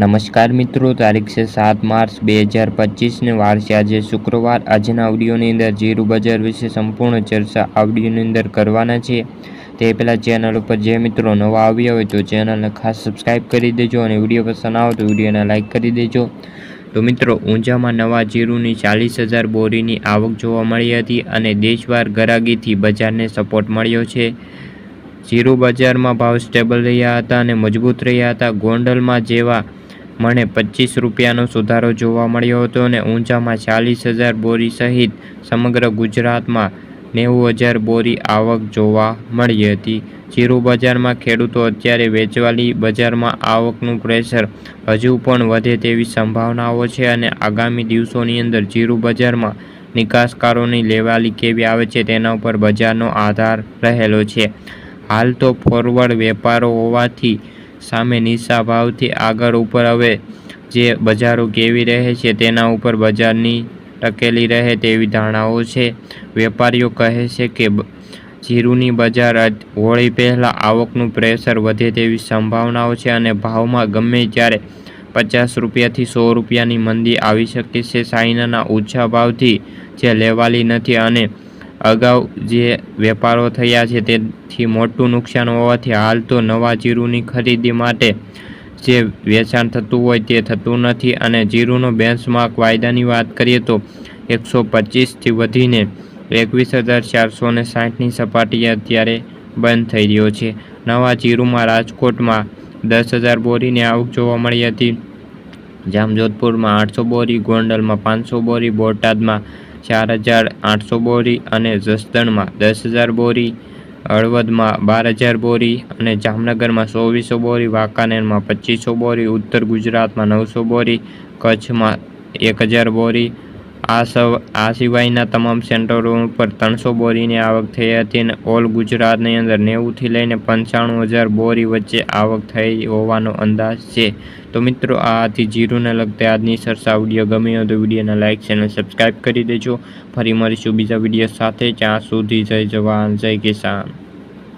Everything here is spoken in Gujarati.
નમસ્કાર મિત્રો, તારીખ છે સાત માર્ચ બે હજાર પચીસને વાર છે આજે શુક્રવાર. આજના ઓડિયોની અંદર જીરું બજાર વિશે સંપૂર્ણ ચર્ચા આ ઓડિયોની અંદર કરવાના છે. તે પહેલાં ચેનલ ઉપર જે મિત્રો નવા આવ્યા હોય તો ચેનલને ખાસ સબસ્ક્રાઈબ કરી દેજો અને વીડિયો પસંદ આવે તો વિડીયોને લાઇક કરી દેજો. તો મિત્રો, ઊંઝામાં નવા જીરુની ચાલીસ હજાર બોરીની આવક જોવા મળી હતી અને દેશવાર ગરાગીથી બજારને સપોર્ટ મળ્યો છે. જીરું બજારમાં ભાવ સ્ટેબલ રહ્યા હતા અને મજબૂત રહ્યા હતા. ગોંડલમાં જેવા મણે પચીસ રૂપિયાનો સુધારો જોવા મળ્યો હતો અને ઊંચામાં ચાલીસ હજાર બોરી સહિત સમગ્ર ગુજરાતમાં નેવું હજાર બોરી આવક જોવા મળી હતી. જીરું બજારમાં ખેડૂતો અત્યારે વેચવાલી બજારમાં આવકનું પ્રેશર હજુ પણ વધે તેવી સંભાવનાઓ છે અને આગામી દિવસોની અંદર જીરું બજારમાં નિકાસકારોની લેવાલી કેવી આવે છે તેના ઉપર બજારનો આધાર રહેલો છે. હાલ તો ફોરવર્ડ વેપારો હોવાથી સામે નીચા ભાવથી આગળ ઉપર હવે જે બજારો કેવી રહે છે તેના ઉપર બજારની ટકેલી રહે તેવી ધારણાઓ છે. વેપારીઓ કહે છે કે જીરુની બજાર હોળી પહેલાં આવકનું પ્રેશર વધે તેવી સંભાવનાઓ છે અને ભાવમાં ગમે ત્યારે પચાસ રૂપિયાથી સો રૂપિયાની મંદી આવી શકે છે. સાઈનાના ઓછા ભાવથી જે લેવાલી નથી અને અગાઉ જે વેપારો થયા છે તેથી મોટું નુકસાન હોવાથી હાલ તો નવા જીરુની ખરીદી માટે જે વેચાણ થતું હોય તે થતું નથી અને જીરુનો બેન્ચમાર્ક વાયદાની વાત કરીએ તો એકસો પચીસથી વધીને એકવીસ હજાર ચારસો ને સાઠની સપાટીએ અત્યારે બંધ થઈ રહ્યો છે. નવા જીરુમાં રાજકોટમાં દસ હજાર બોરીની આવક જોવા મળી હતી. જામજોધપુરમાં આઠસો બોરી, ગોંડલમાં પાંચસો બોરી, બોટાદમાં ચાર હજાર આઠસો બોરી અને જસદણમાં દસ હજાર બોરી, હળવદમાં બાર હજાર બોરી અને જામનગરમાં ચોવીસો બોરી, વાંકાનેરમાં પચીસો બોરી, ઉત્તર ગુજરાતમાં નવસો બોરી, કચ્છમાં એક હજાર બોરી આ સવ, આ સિવાયના તમામ સેન્ટરો ઉપર ત્રણસો બોરીની આવક થઈ હતી અને ઓલ ગુજરાતની અંદર નેવુંથી લઈને પંચાણું હજાર બોરી વચ્ચે આવક થઈ હોવાનો અંદાજ છે. તો મિત્રો, આ હતી જીરોને લગતા આજની સરસા વીડિયો. ગમી હોય તો વિડીયોને લાઇક ચેનલ સબસ્ક્રાઈબ કરી દેજો. ફરી મળીશું બીજા વીડિયો સાથે. જ્યાં સુધી જય જવાન, જય કિસાન.